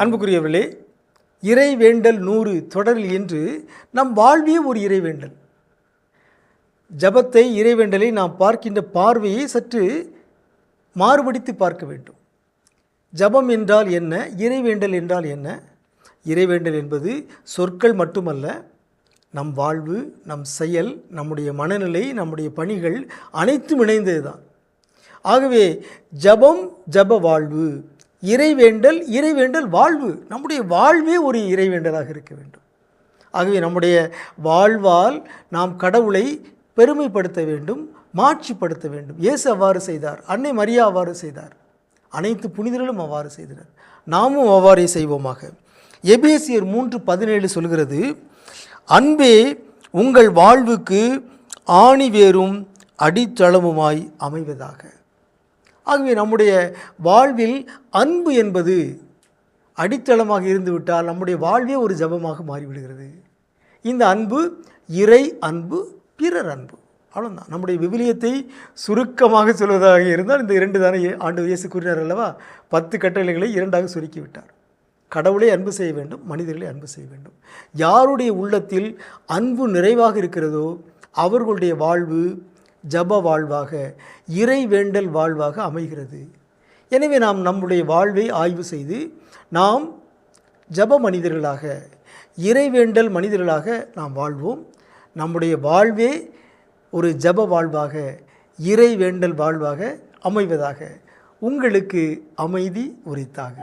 அன்புக்குரியவர்களே இறை வேண்டல் நூறு தொடரில் என்று நம் வாழ்வே ஒரு இறைவேண்டல். ஜபத்தை இறைவேண்டலை நாம் பார்க்கின்ற பார்வையை சற்று மாறுபடித்து பார்க்க வேண்டும். ஜபம் என்றால் என்ன? இறைவேண்டல் என்றால் என்ன? இறைவேண்டல் என்பது சொற்கள் மட்டுமல்ல. நம் வாழ்வு நம் செயல் நம்முடைய மனநிலை நம்முடைய பணிகள் அனைத்தும் இணைந்தது தான் ஆகவே ஜபம் ஜப வாழ்வு. இறைவேண்டல் இறைவேண்டல் வாழ்வு. நம்முடைய வாழ்வே ஒரு இறைவேண்டலாக இருக்க வேண்டும். ஆகவே நம்முடைய வாழ்வால் நாம் கடவுளை பெருமைப்படுத்த வேண்டும் மாட்சிப்படுத்த வேண்டும். இயேசு அவ்வாறு செய்தார் அன்னை மரியா அவ்வாறு செய்தார் அனைத்து புனிதர்களும் அவ்வாறு செய்தனர். நாமும் அவ்வாறே செய்வோமாக. எபேசியர் மூன்று பதினேழு சொல்கிறது அன்பே உங்கள் வாழ்வுக்கு ஆணிவேரும் அடித்தளமுமாய் அமைவதாக. ஆகவே நம்முடைய வாழ்வில் அன்பு என்பது அடித்தளமாக இருந்துவிட்டால் நம்முடைய வாழ்வே ஒரு ஜபமாக மாறிவிடுகிறது. இந்த அன்பு இறை அன்பு பிறர் அன்பு. அவ்வளோதான் நம்முடைய விவிலியத்தை சுருக்கமாக சொல்வதாக இருந்தால் இந்த இரண்டு தானே ஆண்டு இயேசு கூறினார் அல்லவா? பத்து கட்டளைகளை இரண்டாக சுருக்கிவிட்டார். கடவுளை அன்பு செய்ய வேண்டும் மனிதர்களை அன்பு செய்ய வேண்டும். யாருடைய உள்ளத்தில் அன்பு நிறைவாக இருக்கிறதோ அவர்களுடைய வாழ்வு ஜப வாழ்வாக இறை வேண்டல் வாழ்வாக அமைகிறது. எனவே நாம் நம்முடைய வாழ்வை ஆய்வு செய்து நாம் ஜப மனிதர்களாக இறைவேண்டல் மனிதர்களாக நாம் வாழ்வோம். நம்முடைய வாழ்வே ஒரு ஜப வாழ்வாக இறை வேண்டல் வாழ்வாக அமைவதாக உங்களுக்கு அமைதி உரித்தாக